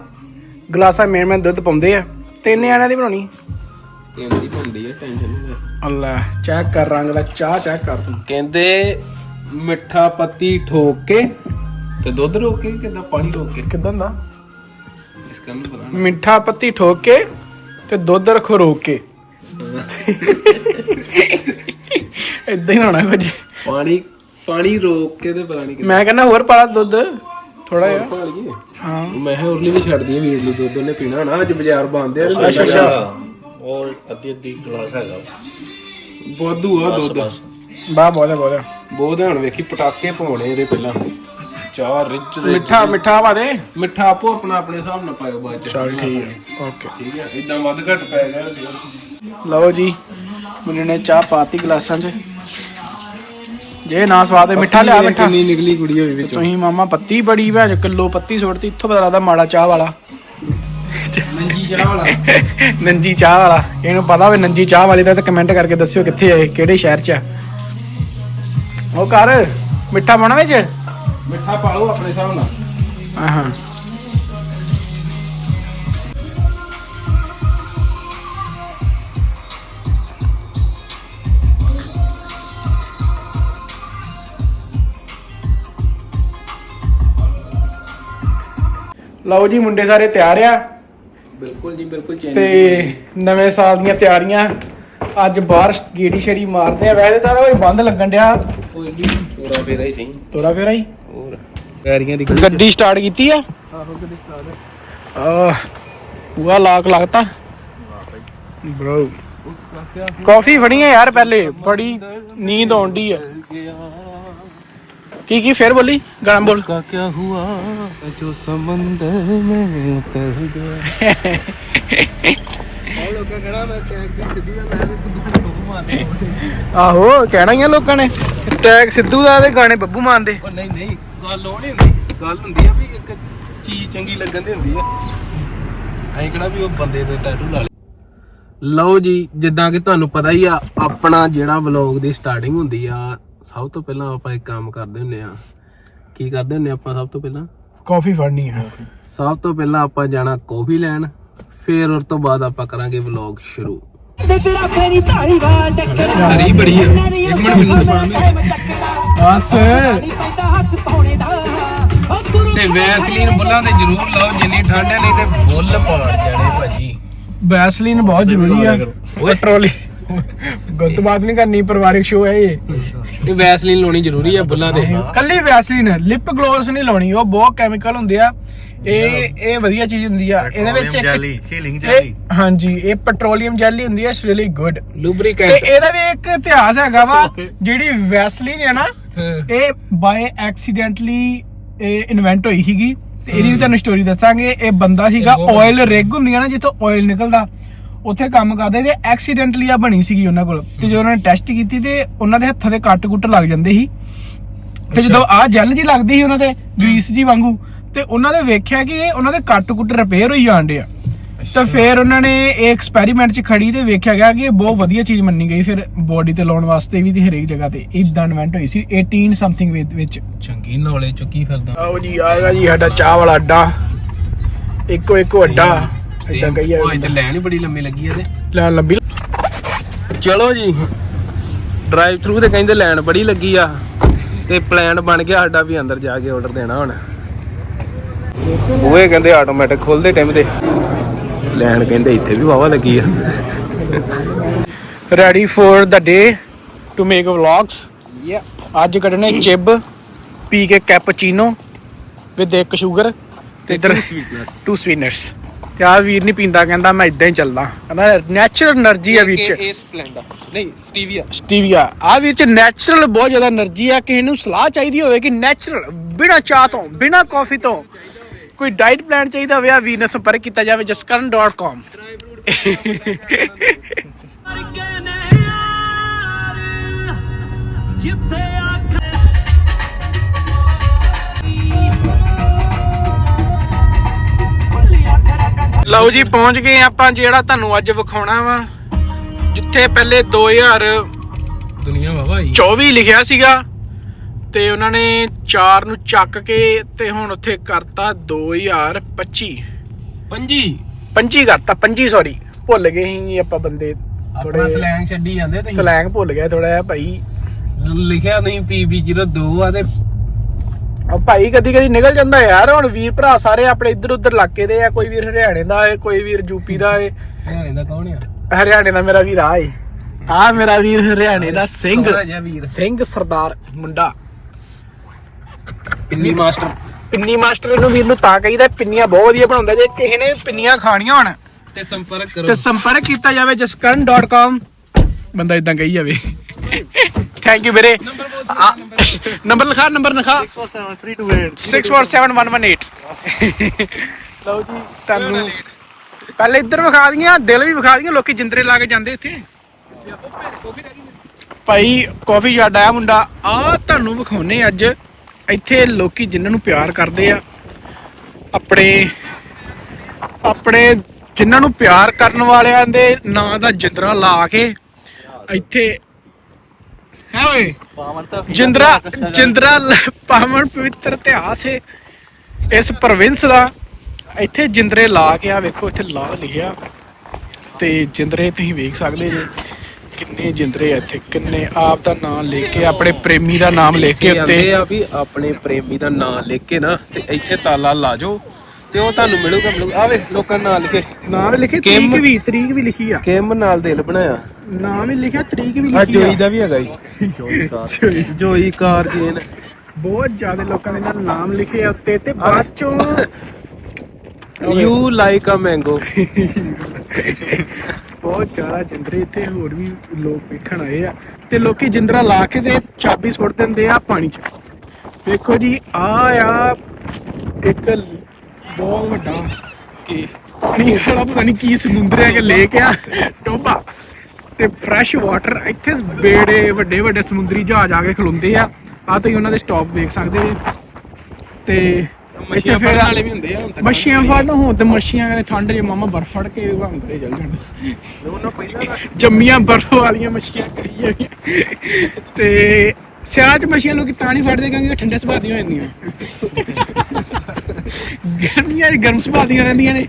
ਗਲਾਸਾਂ ਮੇਨ ਮੇਨ ਦੁੱਧ ਪਾਉਂਦੇ ਆ। ਤਿੰਨ ਆਣਿਆਂ ਦੀ ਬਣਾਉਣੀ। ਕਹਿੰਦੀ ਭੁੰਦੀ ਆ ਟੈਨਸ਼ਨ ਨਹੀਂ ਅੱਲਾ ਚੈੱਕ ਕਰ ਰੰਗ ਦਾ ਚਾਹ ਚੈੱਕ ਕਰ ਤੂੰ। ਕਹਿੰਦੇ ਮਿੱਠਾ ਪੱਤੀ ਠੋਕ ਕੇ ਤੇ ਦੁੱਧ ਰੋਕ ਕੇ ਕਿਦਾਂ ਪਾਣੀ ਰੋਕ ਕੇ? ਕਿਦਾਂ ਦਾ? ਇਸ ਕੰਮ ਨੂੰ ਪਤਾ ਮਿੱਠਾ ਪੱਤੀ ਠੋਕ ਕੇ ਤੇ ਦੁੱਧ ਰੱਖੋ ਰੋਕ ਕੇ। ਇਦਾਂ ਹੀ ਹੋਣਾ ਕੁਝ। ਪਾਣੀ ਪਾਣੀ ਰੋਕ ਕੇ ਤੇ ਪਤਾ ਨਹੀਂ ਮੈਂ ਕਹਿੰਦਾ ਹੋਰ ਪਾਲਾ ਦੁੱਧ ਥੋੜਾ ਜਿਹਾ। ਪਾ ਲਈਏ। ਹਾਂ। ਮੈਂ ਕਿਹਾ ਉਰਲੀ ਵੀ ਛੱਡ ਦਈਏ ਵੀਰ ਲਈ ਦੁੱਧ ਉਹਨੇ ਪੀਣਾ ਨਾ ਅੱਜ ਬਾਜ਼ਾਰ ਬੰਦ ਆ ਅੱਛਾ ਅੱਛਾ। ਉਹ ਅੱਧੀ ਅੱਧੀ ਗਲਾਸ ਹੈਗਾ। ਵਾਧੂ ਆ ਦੁੱਧ। ਬਾ ਬਹੁਤ ਹੈ ਬਹੁਤ ਹੈ। ਬਹੁਤ ਹੁਣ ਵੇਖੀ ਪਟਾਕੇ ਪਾਉਣੇ ਇਹਦੇ ਪਹਿਲਾਂ। ਚਾਹ ਰਿਚ ਮਿੱਠਾ ਮਿੱਠਾ ਪਾ ਦੇ। ਮਿੱਠਾ ਆਪੋ ਆਪਣਾ ਆਪਣੇ ਹਿਸਾਬ ਨਾਲ ਪਾਇਓ ਬਾਅਦ ਚ। ਚਲ ਠੀਕ ਹੈ ਓਕੇ। ਠੀਕ ਹੈ ਇਦਾਂ ਵੱਧ ਘੱਟ ਪੈ ਗਿਆ ਲਓ ਜੀ ਮੁੰਡੇ ਨੇ ਚਾਹ ਪਾਤੀ ਗਲਾਸਾਂ 'ਚ। ਜੇ ਨਾ ਸਵਾਦ ਹੈ ਮਿੱਠਾ ਲਿਆ ਮਿੱਠਾ। ਕਿੰਨੀ ਨਿਕਲੀ ਕੁੜੀ ਹੋਈ ਵਿੱਚ। ਤੁਸੀਂ ਮਾਮਾ ਪੱਤੀ ਬੜੀ ਭੈਣ ਕਿਲੋ ਪੱਤੀ ਸੁੱਟਤੀ ਇੱਥੋਂ ਪਤਾ ਲੱਗਦਾ ਮਾੜਾ ਚਾਹ ਵਾਲਾ। ਮੰਜੀ ਚਾਹ ਵਾਲਾ। ਨੰਜੀ ਚਾਹ ਵਾਲਾ। ਇਹਨੂੰ ਪਤਾ ਹੋਵੇ ਨੰਜੀ ਚਾਹ ਵਾਲੀ ਦਾ ਤਾਂ ਕਮੈਂਟ ਕਰਕੇ ਦੱਸਿਓ ਕਿੱਥੇ ਹੈ ਕਿਹੜੇ ਸ਼ਹਿਰ 'ਚ ਆ। ਉਹ ਕਰ ਮਿੱਠਾ ਪਾਉਣਾ ਵਿੱਚ? ਮਿੱਠਾ ਪਾ ਲਓ ਆਪਣੇ ਹਿਸਾਬ ਨਾਲ। ਹਾਂ ਹਾਂ ਲਓ ਜੀ ਮੁੰਡੇ ਸਾਰੇ ਤਿਆਰ ਆ? ਬਿਲਕੁਲ ਜੀ ਬਿਲਕੁਲ ਚੇਂਜ ਤੇ ਨਵੇਂ ਸਾਲ ਦੀਆਂ ਤਿਆਰੀਆਂ। ਅੱਜ ਬਾਹਰ ਗੇੜੀ ਛੇੜੀ ਮਾਰਦੇ ਆ ਵੈਸੇ ਸਾਰਾ ਕੋਈ ਬੰਦ ਲੱਗਣ ਡਿਆ ਕੋਈ ਨਹੀਂ ਤੋਰਾ ਫੇਰਾ ਹੀ ਸਹੀ ਤੋਰਾ ਫੇਰਾ ਹੀ ਹੋਰ ਗਾਰੀਆਂ ਦੀ ਗੱਡੀ ਸਟਾਰਟ ਕੀਤੀ ਆ ਆਹੋ ਗੱਡੀ ਸਟਾਰਟ ਆ ਪੂਰਾ ਲਾਕ ਲੱਗਤਾ ਬ్రో ਕਾਫੀ ਫੜੀ ਆ ਯਾਰ ਪਹਿਲੇ ਬੜੀ ਨੀਂਦ ਆਉਂਦੀ ਆ की की फिर बोली गाना बोल का क्या हुआ जो समंदर में ਉਤਰ ਗਿਆ ਆਹੋ ਕਹਿਣਾ ਹੀ ਲੋਕਾਂ ਨੇ। ਟੈਗ ਸਿੱਧੂ ਦਾ ਤੇ ਗਾਣੇ ਬੱਬੂ ਮਾਰਦੇ ਦੇ। ਲਓ ਜੀ ਜਿੱਦਾਂ ਕਿ ਤੁਹਾਨੂੰ ਪਤਾ ਹੀ ਆ ਆਪਣਾ ਜਿਹੜਾ ਵਲੌਗ ਦੀ ਸਟਾਰਟਿੰਗ ਹੁੰਦੀ ਆ ਸਭ ਤੋਂ ਪਹਿਲਾਂ ਆਪਾਂ ਇੱਕ ਕੰਮ ਕਰਦੇ ਹੁੰਨੇ ਆ। ਕੀ ਕਰਦੇ ਹੁੰਨੇ ਆਪਾਂ ਸਭ ਤੋਂ ਪਹਿਲਾਂ? ਕਾਫੀ ਫੜਨੀ ਹੈ ਸਭ ਤੋਂ ਪਹਿਲਾਂ ਆਪਾਂ ਜਾਣਾ ਕਾਫੀ ਲੈਣ। ਫਿਰ ਉਸ ਤੋਂ ਬਾਅਦ ਆਪਾਂ ਕਰਾਂਗੇ ਵਲੌਗ ਸ਼ੁਰੂ। ਹਰੀ ਬੜੀ ਆ। ਇੱਕ ਮਿੰਟ ਮੈਨੂੰ ਪਾਣੀ ਬਸ। ਤੇ ਵੈਸਲੀਨ ਬੁੱਲਾਂ ਤੇ ਜ਼ਰੂਰ ਲਾਓ ਜਿੰਨੀ ਠੰਡ ਹੈ ਨਹੀਂ ਤੇ ਬੁੱਲ ਪਾੜ ਜਾਣੇ ਭਾਜੀ। ਵੈਸਲੀਨ ਬਹੁਤ ਜ਼ਰੂਰੀ ਆ। ਪੈਟਰੋਲੀ। ਗਲਤ ਬਾਤ ਨਹੀਂ ਕਰਨੀ ਪਰਿਵਾਰਿਕ ਸ਼ੋਅ ਹੈ ਇਹ। ਇਹ ਵੈਸਲੀਨ ਲਾਉਣੀ ਜ਼ਰੂਰੀ ਆ ਬੁੱਲਾਂ ਤੇ। ਕੱਲੀ ਵੈਸਲੀਨ ਲਿਪ ਗਲੋਸ ਨਹੀਂ ਲਾਉਣੀ ਉਹ ਬਹੁਤ ਕੈਮੀਕਲ ਹੁੰਦੇ ਆ। ਇਹ ਇਹ ਵਧੀਆ ਚੀਜ਼ ਹੁੰਦੀ ਆ। ਇਹਦੇ ਵਿੱਚ ਜੈਲੀ ਇੱਕ ਹੀਲਿੰਗ ਇਹ- ਜੈਲੀ। ਹਾਂਜੀ ਇਹ ਪੈਟਰੋਲੀਅਮ ਜੈਲੀ ਹੁੰਦੀ ਹੈ ਇਟਸ ਰੀਲੀ ਗੁੱਡ ਤੇ ਲੂਬਰੀਕੈਂਟ ਇਹਦਾ ਵੀ ਇੱਕ ਇਤਿਹਾਸ ਹੈਗਾ ਵਾ ਜਿਹੜੀ ਵੈਸਲੀਨ ਹੈ ਨਾ ਇਹ ਬਾਏ ਐਕਸੀਡੈਂਟਲੀ ਇਹ ਇਨਵੈਂਟ ਹੋਈ ਸੀਗੀ। ਤੇ ਇਹਦੀ ਵੀ ਤੁਹਾਨੂੰ ਸਟੋਰੀ ਦੱਸਾਂਗੇ। ਇਹ ਬੰਦਾ ਸੀਗਾ ਆਇਲ ਰਿਗ ਹੁੰਦੀ ਆ ਨਾ ਜਿੱਥੋਂ ਆਇਲ ਨਿਕਲਦਾ। ਉੱਥੇ ਕੰਮ ਕਰਦੇ ਤੇ ਐਕਸੀਡੈਂਟਲੀ ਆ ਬਣੀ ਸੀਗੀ ਉਹਨਾਂ ਕੋਲ। ਤੇ ਜਦੋਂ ਉਹਨਾਂ ਨੇ ਟੈਸਟ ਕੀਤੀ ਤੇ ਉਹਨਾਂ ਦੇ ਹੱਥਾਂ ਦੇ ਕੱਟ ਕੁੱਟ ਲੱਗ ਜਾਂਦੇ ਸੀ। ਤੇ ਜਦੋਂ ਆ ਜੈਲ ਜੀ ਲੱਗਦੀ ਸੀ ਉਹਨਾਂ ਤੇ ਗਰੀਸ ਜੀ ਵਾਂਗੂ ਤੇ ਉਹਨਾਂ ਦੇ ਵੇਖਿਆ ਕਿ ਇਹ ਉਹਨਾਂ ਦੇ ਕੱਟ ਕੁੱਟ ਰਿਪੇਅਰ ਹੋਈ ਜਾਂਦੇ ਆ। ਤਾਂ ਫਿਰ ਉਹਨਾਂ ਨੇ ਇਹ ਐਕਸਪੈਰੀਮੈਂਟ 'ਚ ਖੜੀ ਤੇ ਵੇਖਿਆ ਗਿਆ ਕਿ ਇਹ ਬਹੁਤ ਵਧੀਆ ਚੀਜ਼ ਮੰਨੀ ਗਈ। ਫਿਰ ਬੋਡੀ ਤੇ ਲਾਉਣ ਵਾਸਤੇ ਵੀ ਤੇ ਹਰੇਕ ਜਗ੍ਹਾ ਤੇ ਇਦਾਂ ਇਨਵੈਂਟ ਹੋਈ ਸੀ 18 ਸਮਥਿੰਗ ਵਿੱਚ। ਚੰਗੀ ਨੌਲੇਜ ਚੁੱਕੀ ਫਿਰਦਾ। ਆਓ ਜੀ ਆ ਗਿਆ ਜੀ ਸਾਡਾ ਚਾਹ ਵਾਲਾ ਅੱਡਾ। ਇੱਕੋ ਇੱਕੋ ਅੱਡਾ। ਇਦਾਂ ਕਹੀਏ। ਉਹ ਤੇ ਲੈਣ ਹੀ ਬੜੀ ਲੰਮੀ ਲੱਗੀ ਇਹਦੇ। ਲੈ ਲੰਬੀ। ਚਲੋ ਜੀ ਡਰਾਈਵ ਥਰੂ ਤੇ ਕਹਿੰਦੇ ਲੈਣ ਬੜੀ ਲੱਗੀ ਆ। ਤੇ ਪਲਾਨ ਬਣ ਗਿਆ ਸਾਡਾ ਵੀ ਅੰਦਰ ਜਾ ਕੇ ਆਰਡਰ ਦੇਣਾ ਹੁਣ। ਬੂਹੇ ਕਹਿੰਦੇ ਆਟੋਮੈਟਿਕ ਖੁੱਲਦੇ ਟਾਈਮ ਦੇ ਲੈਣ ਕਹਿੰਦੇ ਇੱਥੇ ਵੀ ਵਾਵਾ ਲੱਗੀ ਆ। Ready for the day to make vlogs ਯਾ ਅੱਜ ਕੱਢਣੇ ਚਿਬ ਪੀ ਕੇ ਕੈਪਚੀਨੋ ਵਿਦ ਇੱਕ ਸ਼ੂਗਰ ਤੇ ਇਧਰ ਟੂ ਸਵੀਨਰਸ ਤੇ ਆ ਵੀਰ ਨਹੀਂ ਪੀਂਦਾ ਕਹਿੰਦਾ ਮੈਂ ਇਦਾਂ ਹੀ ਚੱਲਦਾ। ਕਹਿੰਦਾ ਨੈਚੁਰਲ એનર્ਜੀ ਆ ਵਿੱਚ ਆ ਵੀਰ ਚ ਬਹੁਤ ਜ਼ਿਆਦਾ એનર્ਜੀ ਆ। ਕਿਸੇ ਨੂੰ ਸਲਾਹ ਚਾਹੀਦੀ ਹੋਵੇ ਕਿ ਨੈਚੁਰਲ ਬਿਨਾ ਚਾਹ ਤੋਂ ਬਿਨਾ ਕਾਫੀ ਤੋਂ। ਕੋਈ ਡਾਈਟ ਪਲਾਨ ਚਾਹੀਦਾ ਹੋਵੇ ਆ ਵੀਰ ਨਾਲ ਸੰਪਰਕ ਕੀਤਾ ਜਾਵੇ jaskaran.com ਲਓ ਜੀ ਪਹੁੰਚ ਗਏ ਆਪਾਂ ਜਿਹੜਾ ਤੁਹਾਨੂੰ ਅੱਜ ਵਿਖਾਉਣਾ ਵਾ ਜਿੱਥੇ ਪਹਿਲੇ 2024 ਦੁਨੀਆ ਵਾਵਾ ਹੀ ਲਿਖਿਆ ਸੀਗਾ। ਤੇ ਉਹਨਾਂ ਨੇ 4 ਨੂੰ ਚੱਕ ਕੇ ਤੇ ਹੁਣ ਉੱਥੇ ਕਰਤਾ 2025 ਪੰਜੀ। 25 ਕਰਤਾ 25 ਸੌਰੀ ਭੁੱਲ ਗਏ ਸੀ ਆਪਾਂ ਬੰਦੇ ਥੋੜੇ ਸਲੈਂਗ ਛੱਡੀ ਜਾਂਦੇ ਤੁਸੀਂ। ਸਲੈਂਗ ਭੁੱਲ ਗਿਆ ਥੋੜਾ ਜਿਹਾ ਭਾਈ। ਲਿਖਿਆ ਨਹੀਂ PB02 ਆ ਤੇ ਆ ਭਾਈ ਕਦੀ ਕਦੀ ਨਿਕਲ ਜਾਂਦਾ ਯਾਰ ਹੁਣ ਵੀਰ ਭਰਾ ਸਾਰੇ ਆਪਣੇ ਇੱਧਰ ਉੱਧਰ ਇਲਾਕੇ ਦੇ ਆ ਕੋਈ ਵੀਰ ਹਰਿਆਣੇ ਦਾ ਏ ਕੋਈ ਵੀਰ ਯੂਪੀ ਦਾ ਏ। ਹਰਿਆਣੇ ਦਾ ਕੌਣ ਆ? ਹਰਿਆਣੇ ਦਾ ਮੇਰਾ ਵੀਰ ਆ ਏ। ਆ ਮੇਰਾ ਵੀਰ ਹਰਿਆਣੇ ਦਾ ਸਿੰਘ ਸਿੰਘ ਸਰਦਾਰ ਮੁੰਡਾ। ਪਿੰਨੀ ਮਾਸਟਰ। ਪਿੰਨੀ ਮਾਸਟਰ ਇਹਨੂੰ ਵੀਰ ਨੂੰ ਤਾਂ ਕਹੀਦਾ ਪਿੰਨੀਆਂ ਬਹੁਤ ਵਧੀਆ ਬਣਾਉਂਦਾ ਜੇ ਕਿਸੇ ਨੇ ਪਿੰਨੀਆਂ ਖਾਣੀਆਂ ਹੋਣ ਤੇ ਸੰਪਰਕ ਕਰੋ। ਤੇ ਸੰਪਰਕ ਕੀਤਾ ਜਾਵੇ ਜਸਕਰਨ.com ਬੰਦਾ ਇਦਾਂ ਕਹੀ ਜਾਵੇ। ਥੈਂਕ ਯੂ ਵੀਰੇ। ਨੰਬਰ ਲਿਖਾ ਨੰਬਰ ਲਿਖਾ। 647118 *laughs* ਲਓ ਜੀ ਤੁਹਾਨੂੰ ਪਹਿਲੇ ਇੱਧਰ ਵਿਖਾ ਦੀਆਂ ਦਿਲ ਵੀ ਵਿਖਾ ਦੀਆਂ ਲੋਕੀ ਜਿੰਦਰੇ ਲਾ ਕੇ ਜਾਂਦੇ ਇੱਥੇ। ਭਾਈ ਕਾਫੀ ਛੱਡ ਆਇਆ ਮੁੰਡਾ। ਆ ਤੁਹਾਨੂੰ ਵਿਖਾਉਨੇ ਅੱਜ। ਇੱਥੇ ਲੋਕੀ ਜਿਨ੍ਹਾਂ ਨੂੰ ਪਿਆਰ ਕਰਦੇ ਆ ਆਪਣੇ ਆਪਣੇ ਜਿਨ੍ਹਾਂ ਨੂੰ ਪਿਆਰ ਕਰਨ ਵਾਲਿਆਂ ਦੇ ਨਾਂ ਦਾ ਜਿੰਦਰਾ ਲਾ ਕੇ ਇੱਥੇ ਹੈ ਓਏ? ਜਿੰਦਰਾ ਜਿੰਦਰਾ ਪਾਵਨ ਪਵਿੱਤਰ ਇਤਿਹਾਸ ਹੈ ਇਸ ਪ੍ਰੋਵਿੰਸ ਦਾ ਇੱਥੇ ਜਿੰਦਰੇ ਲਾ ਕੇ ਆ ਵੇਖੋ ਇੱਥੇ ਲਾ ਲਿਖਿਆ। ਤੇ ਜਿੰਦਰੇ ਤੁਸੀਂ ਵੇਖ ਸਕਦੇ ਜੇ। ਕਿੰਨੇ ਜਿੰਦਰੇ ਆ ਇੱਥੇ? ਕਿੰਨੇ ਆਪ ਦਾ ਨਾਮ ਲਿਖ ਕੇ ਆਪਣੇ ਪ੍ਰੇਮੀ ਦਾ ਨਾਮ ਲਿਖ ਕੇ ਉੱਤੇ ਆ ਵੀ ਆਪਣੇ ਪ੍ਰੇਮੀ ਦਾ ਨਾਂ ਲਿਖ ਕੇ ਨਾ ਤੇ ਇੱਥੇ ਤਾਲਾ ਲਾ ਜਾਓ ਤੇ ਉਹ ਤੁਹਾਨੂੰ ਮਿਲੂਗਾ ਮਿਲੂਗਾ। ਆਵੇ ਲੋਕਾਂ ਨਾਂ ਲਿਖੇ। ਨਾਮ ਲਿਖੇ ਤਰੀਕ ਵੀ ਤਰੀਕ ਵੀ ਲਿਖੀ ਆ। ਕਿਮ ਨਾਲ ਦਿਲ ਬਣਾਇਆ? ਨਾਮ ਵੀ ਲਿਖਿਆ ਤਰੀਕ ਵੀ ਆ ਲਿਖੀ ਜੋਈ ਦਾ ਵੀ ਹੈਗਾ ਜੀ। ਜੋਈ। ਜੋਈ। ਕਾਰ ਜੇਨ ਬਹੁਤ ਜ਼ਿਆਦਾ ਲੋਕਾਂ ਦੇ ਨਾਲ ਨਾਮ ਲਿਖੇ ਆ ਉੱਤੇ ਤੇ ਬਾਅਦ ਚੋਂ ਯੂ ਲਾਈਕ ਅ ਮੈਂਗੋ ਬਹੁਤ ਜ਼ਿਆਦਾ ਜਿੰਦਰੇ ਇੱਥੇ ਹੋਰ ਵੀ ਲੋਕ ਵੇਖਣ ਆਏ ਆ। ਤੇ ਲੋਕੀ ਜਿੰਦਰਾ ਲਾ ਕੇ ਤੇ ਚਾਬੀ ਸੁੱਟ ਦਿੰਦੇ ਆ ਪਾਣੀ 'ਚ। ਵੇਖੋ ਜੀ ਆ ਆ ਇੱਕ ਬਹੁਤ ਵੱਡਾ ਕਿ ਪਾਣੀ ਵਾਲਾ ਪਤਾ ਨਹੀਂ ਕੀ ਸਮੁੰਦਰ ਹੈ ਕਿ ਲੇਕ ਆ ਟੋਬਾ ਤੇ ਫਰੈਸ਼ ਵਾਟਰ ਇੱਥੇ ਬੇੜੇ ਵੱਡੇ ਵੱਡੇ ਸਮੁੰਦਰੀ ਜਹਾਜ਼ ਆ ਕੇ ਖਲੋਂਦੇ ਆ। ਆ ਤੁਸੀਂ ਉਹਨਾਂ ਦੇ ਸਟਾਪ ਦੇਖ ਸਕਦੇ ਜੇ। ਤੇ ਮੱਛੀਆਂ ਫੜਨ ਵਾਲੇ ਵੀ ਹੁੰਦੇ ਆ ਹੁਣ ਤਾਂ ਮੱਛੀਆਂ ਫੜਨ ਹੁਣ ਤੇ ਮੱਛੀਆਂ ਕਹਿੰਦੇ ਠੰਡ ਜੇ ਮਾਮਾ ਬਰਫ ਫੜ ਕੇ ਘੰਗਰੇ ਚੱਲ ਜਾਣ। ਉਹਨਾਂ ਪਹਿਲਾਂ *laughs* ਜੰਮੀਆਂ ਬਰਫ ਵਾਲੀਆਂ ਮੱਛੀਆਂ ਕਰੀ ਜਾਂਦੀਆਂ ਤੇ ਸਿਆਲ ਚ ਮੱਛੀਆਂ ਲੋਕੀ ਤਾਂ ਨਹੀਂ ਫੜਦੇ ਕਿਉਂਕਿ ਠੰਡੇ ਸੁਭਾਅ ਦੀਆਂ ਹੋ ਜਾਂਦੀਆਂ ਗਰਮੀਆਂ ਗਰਮ ਸੁਭਾਅ ਦੀਆਂ ਰਹਿੰਦੀਆਂ ਨੇ।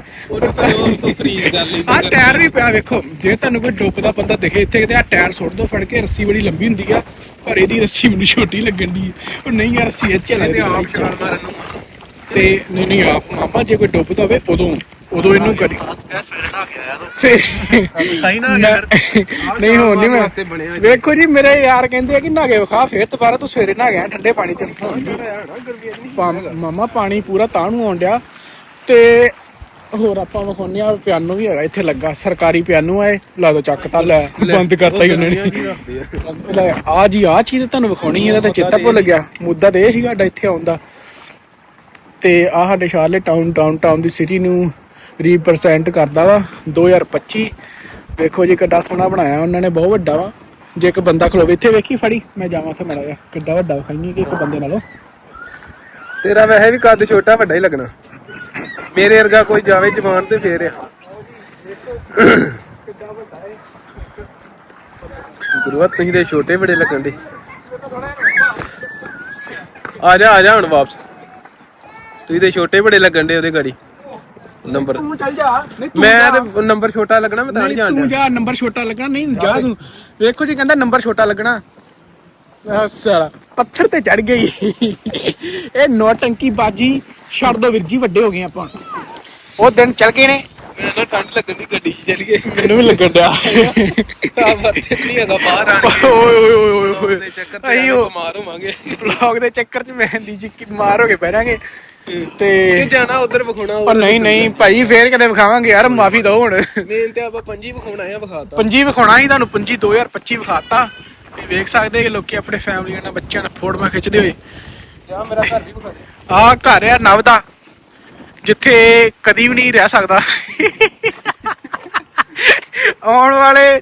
ਆਹ ਟਾਇਰ ਵੀ ਪਿਆ ਵੇਖੋ ਜੇ ਤੁਹਾਨੂੰ ਕੋਈ ਡੁੱਬਦਾ ਬੰਦਾ ਦਿਖੇ ਇੱਥੇ ਕਿਤੇ ਆ ਟਾਇਰ ਸੁੱਟ ਦੋ ਫੜ ਕੇ ਰੱਸੀ ਬੜੀ ਲੰਬੀ ਹੁੰਦੀ ਆ ਪਰ ਇਹਦੀ ਰੱਸੀ ਮੈਨੂੰ ਛੋਟੀ ਲੱਗਣ ਦੀ ਉਹ ਨਹੀਂ ਯਾਰ ਰੱਸੀ ਇੱਥੇ ਲੱਗਦੀ ਆਪ ਛਾਲ ਮਾਰਨ ਨੂੰ ਤੇ ਨਹੀਂ ਨਹੀਂ ਆਪ ਮਾਮਾ ਜੇ ਕੋਈ ਡੁੱਬਦਾ ਹੋਵੇ ਉਦੋਂ ਉਦੋਂ ਇਹਨੂੰ ਕਰੀ। ਸੇ ਨਹੀਂ ਹੋ ਨਹੀਂ ਮੈਂ। ਵੇਖੋ ਜੀ ਮੇਰੇ ਯਾਰ ਕਹਿੰਦੇ ਆ ਕਿ ਨਾਗੇ ਵਿਖਾ ਫੇਰ ਦੁਬਾਰਾ ਤੂੰ ਸਵੇਰੇ ਨਾ ਗਿਆ ਠੰਡੇ ਪਾਣੀ ਚ। ਪਾ- ਮਾਮਾ ਪਾਣੀ ਪੂਰਾ ਤਾਂ ਨੂੰ ਆਉਣ ਡਿਆ। ਤੇ ਹੋਰ ਆਪਾਂ ਵਿਖਾਉਂਦੇ ਆ ਪਿਆਨੋ ਵੀ ਹੈਗਾ ਇੱਥੇ ਲੱਗਾ ਸਰਕਾਰੀ ਪਿਆਨੋ ਆ ਇਹ। ਲਾ ਦੋ ਚੱਕ ਤਾਂ ਲੈ ਬੰਦ ਕਰਤਾ ਹੀ ਉਹਨਾਂ ਨੇ। ਲੈ ਆ ਜੀ ਆ ਚੀਜ਼ ਤੁਹਾਨੂੰ ਵਿਖਾਉਣੀ ਇਹਦਾ ਤਾਂ ਚੇਤਾ ਭੁੱਲ ਗਿਆ। ਮੁੱਦਾ ਤੇ ਇਹ ਸੀਗਾ ਸਾਡਾ ਇੱਥੇ ਆਉਂਦਾ ਤੇ ਆ ਸਾਡੇ ਸ਼ਾਰਲੇ ਟਾਊਨ ਡਾਊਨ ਟਾਊਨ ਦੀ ਸਿਟੀ ਨੂੰ ਰਿਪਰੈਜ਼ੈਂਟ ਕਰਦਾ ਵਾ 2025 ਵੇਖੋ ਜੀ ਕਿੱਡਾ ਸੋਹਣਾ ਬਣਾਇਆ ਉਹਨਾਂ ਨੇ, ਬਹੁਤ ਵੱਡਾ ਵਾ। ਜੇ ਇੱਕ ਬੰਦਾ ਖਲੋਵੇ, ਇੱਥੇ ਵੇਖੀ ਫੜੀ, ਮੈਂ ਜਾਵਾਂ ਉੱਥੇ ਮੜਾ ਜਾ ਕਿੱਡਾ ਵੱਡਾ ਵਿਖਾਈਏ ਕਿ ਇੱਕ ਬੰਦੇ ਨਾਲੋਂ। ਤੇਰਾ ਵੈਸੇ ਵੀ ਕੱਦ ਛੋਟਾ, ਵੱਡਾ ਹੀ ਲੱਗਣਾ। ਮੇਰੇ ਵਰਗਾ ਕੋਈ ਜਾਵੇ ਜਵਾਨ ਤੇ ਫੇਰ ਆ। ਗੁਰੂਆ ਤੁਸੀਂ ਤੇ ਛੋਟੇ ਬੜੇ ਲੱਗਣ ਦੇ। ਆ ਜਾ ਆ ਜਾ ਹੁਣ ਵਾਪਸ। ਤੁਸੀਂ ਤੇ ਛੋਟੇ ਬੜੇ ਲੱਗਣ ਦੇ ਉਹਦੇ ਗਾੜੀ। ਨੰਬਰ। ਤੂੰ ਚੱਲ ਜਾ। ਨਹੀਂ ਮੈਂ ਤੇ ਨੰਬਰ ਛੋਟਾ ਲੱਗਣਾ ਮੈਂ ਤਾਂ ਨਹੀਂ ਨਹੀਂ, ਤੂੰ ਜਾਣਦਾ ਜਾ ਨੰਬਰ ਛੋਟਾ ਲੱਗਣਾ। ਨਹੀਂ ਜਾ ਤੂੰ। ਵੇਖੋ ਜੀ ਕਹਿੰਦਾ ਨੰਬਰ ਛੋਟਾ ਲੱਗਣਾ। ਆਹ ਸਾਲਾ ਪੱਥਰ ਤੇ ਚੜ ਗਈ। ਇਹ ਨੋਟੰਕੀ ਬਾਜੀ ਛੱਡ ਦੋ ਵੀਰ ਜੀ ਵੱਡੇ ਹੋ ਗਏ ਆਪਾਂ। ਉਹ ਦਿਨ ਚੱਲ ਗਏ ਨੇ। ਮੈਂ ਨਾ ਠੰਡ ਲੱਗਣ ਦੀ ਗੱਡੀ 'ਚ ਚੱਲ ਗਏ। ਮੈਨੂੰ ਵੀ ਲੱਗਣ ਡਿਆ। ਆ ਵਰਤੇ ਨਹੀਂ ਹੈਗਾ ਬਾਹਰ ਆਣ ਓਏ ਓਏ ਓਏ ਓਏ ਦੇ ਚੱਕਰ ਅਸੀਂ ਤੇ ਉਹ ਬਿਮਾਰ ਹੋਵਾਂਗੇ। ਵਲੌਗ ਦੇ ਚੱਕਰ 'ਚ ਮਹਿੰਦੀ ਜੀ ਕਿ ਮਾਰ ਹੋ ਕੇ ਬਹਿ ਰਾਂਗੇ ਕਿ ਤੇ ਜਾਣਾ ਉਧਰ ਵਿਖਾਉਣਾ ਉਹ ਨਹੀਂ ਨਹੀਂ ਭਾਈ ਫੇਰ ਕਦੇ ਵਿਖਾਵਾਂਗੇ ਯਾਰ ਮਾਫੀ ਦਿਓ ਹੁਣ। ਮੇਨ ਤੇ ਆਪਾਂ ਪੰਜੀ ਵਿਖਾਉਣਾ ਆ ਵਿਖਾਤਾ। ਪੰਜੀ ਵਿਖਾਉਣਾ ਸੀ ਤੁਹਾਨੂੰ ਪੰਜੀ 2025 ਵਿਖਾਤਾ। ਵੀ ਵੇਖ ਸਕਦੇ ਕਿ ਲੋਕੀ ਆਪਣੇ ਫੈਮਲੀਆਂ ਨਾਲ ਬੱਚਿਆਂ ਨਾਲ ਫੋਟੋਆਂ ਖਿੱਚਦੇ ਹੋਏ। ਜਾ ਮੇਰਾ ਘਰ ਵੀ ਵਿਖਾ ਆਹ ਘਰ ਆ ਨਵ ਦਾ ਜਿੱਥੇ ਕਦੀ ਵੀ ਨਹੀਂ ਰਹਿ ਸਕਦਾ। ਆਉਣ ਵਾਲੇ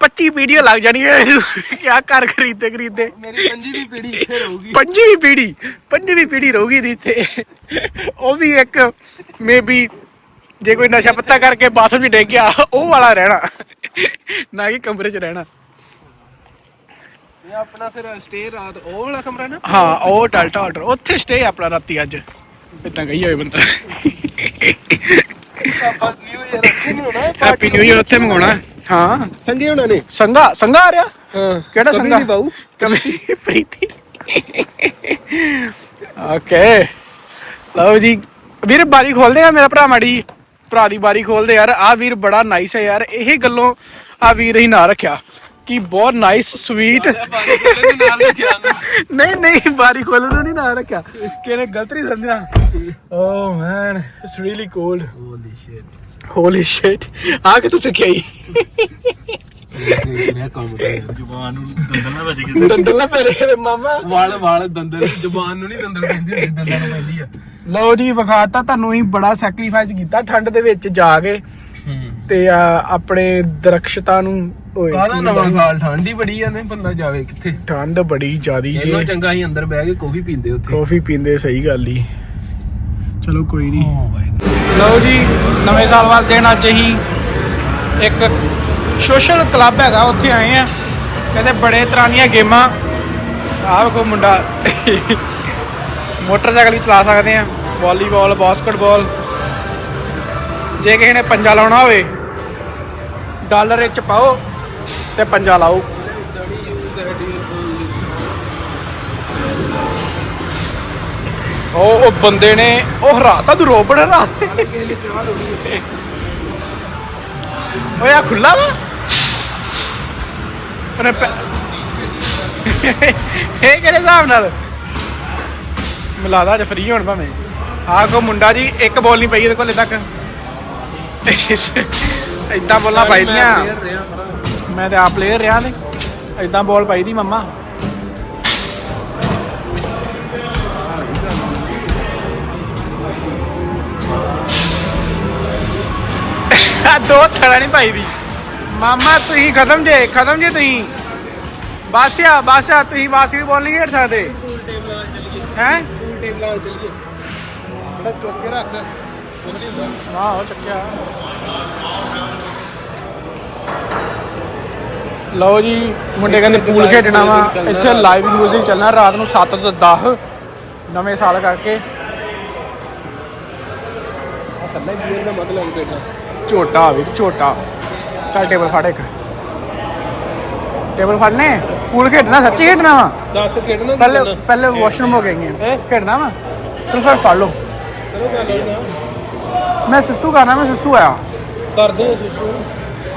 25 ਵੀਡੀਓ ਲੱਗ ਜਾਣੀਆਂ ਕਿ ਆ ਘਰ ਖਰੀਦਦੇ ਖਰੀਦਦੇ। ਮੇਰੀ ਪੰਜੀ ਵੀ ਪੀੜੀ ਇੱਥੇ ਰਹੂਗੀ। ਪੰਜਵੀਂ ਪੀੜੀ ਪੰਜਵੀਂ ਪੀੜੀ ਰਹੂਗੀ ਦੀ ਇੱਥੇ। ਉਹ ਵੀ ਇੱਕ ਮੇਬੀ ਜੇ ਕੋਈ ਨਸ਼ਾ ਪੱਤਾ ਕਰਕੇ ਬਾਥਰੂਮ 'ਚ ਡਿੱਗ ਗਿਆ ਉਹ ਵਾਲਾ ਰਹਿਣਾ। ਨਾ ਕਿ ਕਮਰੇ 'ਚ ਰਹਿਣਾ। ਇਹ ਆਪਣਾ ਫਿਰ ਸਟੇ ਰਾਤ ਉਹ ਵਾਲਾ ਕਮਰਾ ਨਾ? ਹਾਂ ਉਹ ਡੈਲਟਾ ਆਰਡਰ ਉੱਥੇ ਸਟੇ ਆਪਣਾ ਰਾਤੀ ਅੱਜ। ਇਦਾਂ ਕਹੀ ਹੋਏ ਬੰਦਾ। ਆਪਾਂ ਨਿਊ ਇਅਰ ਉੱਥੇ ਨਹੀਂ ਹੋਣਾ? ਹੈਪੀ ਨਿਊ ਇਅਰ ਉੱਥੇ ਮੰਗਾਉਣਾ। ਹਾਂ। ਸੰਗੇ ਹੋਣਾ ਨੇ? ਸੰਗਾ ਸੰਗਾ ਆ ਰਿਹਾ? ਹਾਂ। ਕਿਹੜਾ ਕਭੀ ਸੰਗਾ? ਨਹੀਂ ਬਾਊ। ਕਮੀ ਪ੍ਰੀਤੀ। ਓਕੇ ਲਓ ਜੀ। ਵੀਰ ਬਾਰੀ ਖੋਲਦੇ ਆ ਮੇਰਾ ਭਰਾ ਮਾੜੀ ਭਰਾ ਦੀ ਬਾਰੀ ਖੋਲਦੇ ਯਾਰ। ਆ ਵੀਰ ਬੜਾ ਨਾਈਸ ਹੈ ਯਾਰ। ਇਹ ਗੱਲੋਂ ਆ ਵੀਰ ਹੀ ਨਾ ਰੱਖਿਆ ਕਿ ਬਹੁਤ ਨਾਈਸ ਸਵੀਟ ਨਹੀਂ ਨਹੀਂ ਬਾਰੀ ਖੋਲਣ ਨੂੰ ਨਹੀਂ ਨਾ ਰੱਖਿਆ। ਕਿਹਨੇ ਗਲਤ ਨਹੀਂ ਸਮਝਣਾ ਓ man it's really cold holy shit holy shit ਆ ਕੇ ਤੂੰ ਸਿੱਖਿਆ ਹੀ ਮੈਂ ਕੰਮ ਤੇ ਜ਼ੁਬਾਨ ਨੂੰ ਦੰਦਲ ਨਾ ਵੱਜ ਗਈ ਦੰਦਲ ਨਾ ਪੈ ਰਹੇ ਮਾਮਾ। ਵਾਲ ਵਾਲ ਦੰਦਲ ਜ਼ੁਬਾਨ ਨੂੰ ਨਹੀਂ ਦੰਦਲ ਕਹਿੰਦੀ ਹੁੰਦੀ ਦੰਦਾਂ ਨੂੰ ਪੈਂਦੀ ਆ। ਲਓ ਜੀ ਵਿਖਾਤਾ ਤੁਹਾਨੂੰ ਹੀ ਬੜਾ ਸੈਕਰੀਫਾਈਸ ਕੀਤਾ ਠੰਡ ਦੇ ਵਿੱਚ ਜਾ ਕੇ ਤੇ ਆ, ਆਪਣੇ ਦਰਖਸ਼ਤਾ ਨੂੰ ਓਏ ਕਾਹਦਾ ਕੀ ਨਵਾਂ? ਸਾਲ ਠੰਡ ਬੜੀ ਆ ਨੇ ਬੰਦਾ ਜਾਵੇ ਕਿੱਥੇ? ਠੰਡ ਬੜੀ ਜ਼ਿਆਦੀ ਇਹਨੂੰ ਜੀ ਚੰਗਾ ਹੀ ਅੰਦਰ ਬਹਿ ਕੇ ਕਾਫੀ ਪੀਂਦੇ ਉੱਥੇ। ਕਾਫੀ ਪੀਂਦੇ ਸਹੀ ਗੱਲ ਹੀ ਚਲੋ ਕੋਈ ਨਹੀਂ ਲਓ ਜੀ, ਨਵੇਂ ਸਾਲ ਵਾਲੇ ਦਿਨ ਅੱਜ ਅਸੀਂ ਇੱਕ ਸੋਸ਼ਲ ਕਲੱਬ ਹੈਗਾ, ਉੱਥੇ ਆਏ ਆ। ਕਹਿੰਦੇ ਬੜੇ ਤਰ੍ਹਾਂ ਦੀਆਂ ਗੇਮਾਂ। ਆਹ ਵੇਖੋ ਮੁੰਡਾ। ਮੋਟਰਸਾਈਕਲ ਵੀ ਚਲਾ ਸਕਦੇ ਆ। Volleyball, basketball. ਜੇ ਕਿਸੇ ਨੇ ਪੰਜਾ ਲਾਉਣਾ ਹੋਵੇ, ਡਾਲਰ ਵਿੱਚ ਪਾਓ ਤੇ ਪੰਜਾ ਲਾਓ। ਉਹ ਉਹ ਬੰਦੇ ਨੇ, ਉਹ ਹਰਾਤਾ ਤੂੰ ਰੋਬੜ ਹਰਾ ਓਏ, ਆ ਖੁੱਲਾ ਵਾ? ਉਹਨੇ ਇਹ ਕਿਹੜੇ ਹਿਸਾਬ ਨਾਲ? ਮਿਲਾਦਾ ਅੱਜ ਫਰੀ ਹੋਣ ਭਾਵੇਂ। ਆਹ ਕੋ ਮੁੰਡਾ ਜੀ, ਇੱਕ ਬੋਲ ਨਹੀਂ ਪਈ ਇਹਦੇ ਕੋਲੇ ਤੱਕ। ਇਦਾਂ ਬੋਲਾਂ ਪਾਈ ਦੀਆਂ। ਮੈਂ ਤੇ ਆ ਪਲੇਅਰ ਰਿਹਾ ਨੇ। ਇਦਾਂ ਬੋਲ ਪਾਈ ਦੀ ਮੰਮਾ। ਆ ਦੋ ਥੜਾ ਨਹੀਂ ਪਾਈ ਦੀ। ਮਾਮਾ ਤੁਸੀਂ ਖਤਮ ਜੇ ਖਤਮ ਜੇ ਤੁਸੀਂ। ਬਸ ਆ ਬਸ ਆ ਤੁਸੀਂ ਬਾਸਕਟ ਬਾਲ ਨਹੀਂ ਖੇਡ ਸਕਦੇ। ਹੈ? ਪੂਲ ਟੇਬਲਾਂ ਚੱਲੀਏ ਬੜਾ ਚੁੱਕ ਕੇ ਰੱਖ ਉਹ ਨਹੀਂ ਹੁੰਦਾ ਆਹੋ ਚੱਕਿਆ। ਲਓ ਜੀ ਮੁੰਡੇ ਕਹਿੰਦੇ ਪੂਲ ਖੇਡਣਾ ਵਾ। ਇੱਥੇ ਲਾਈਵ ਮਿਊਜ਼ਿਕ ਚੱਲਣਾ ਰਾਤ ਨੂੰ 7 ਤੋਂ 10 ਨਵੇਂ ਸਾਲ ਕਰਕੇ। ਆ ਕੱਲਾ ਬੀਅਰ ਦਾ ਮਤਲਬ ਬੇਟਾ। ਝੋਟਾ ਵੀ ਝੋਟਾ। ਚੱਲ ਟੇਬਲ ਫੜ ਇੱਕ। ਟੇਬਲ ਫੜਨੇ? ਪੂਲ ਖੇਡਣਾ ਸੱਚੀ ਖੇਡਣਾ ਵਾ? ਦੱਸ ਖੇਡਣਾ ਪਹਿਲੇ ਪਹਿਲੇ। ਵਾਸ਼ਰੂਮ ਹੋ ਗਏ? ਖੇਡਣਾ ਵਾ? ਚਲ ਫਿਰ ਫੜ ਲਓ। ਮੈਂ ਸਿੱਸੂ ਕਰਨਾ ਮੈਂ ਸਿੱਸੂ ਆਇਆ। ਕਰਦੇ ਹੋ ਤੁਸੀਂ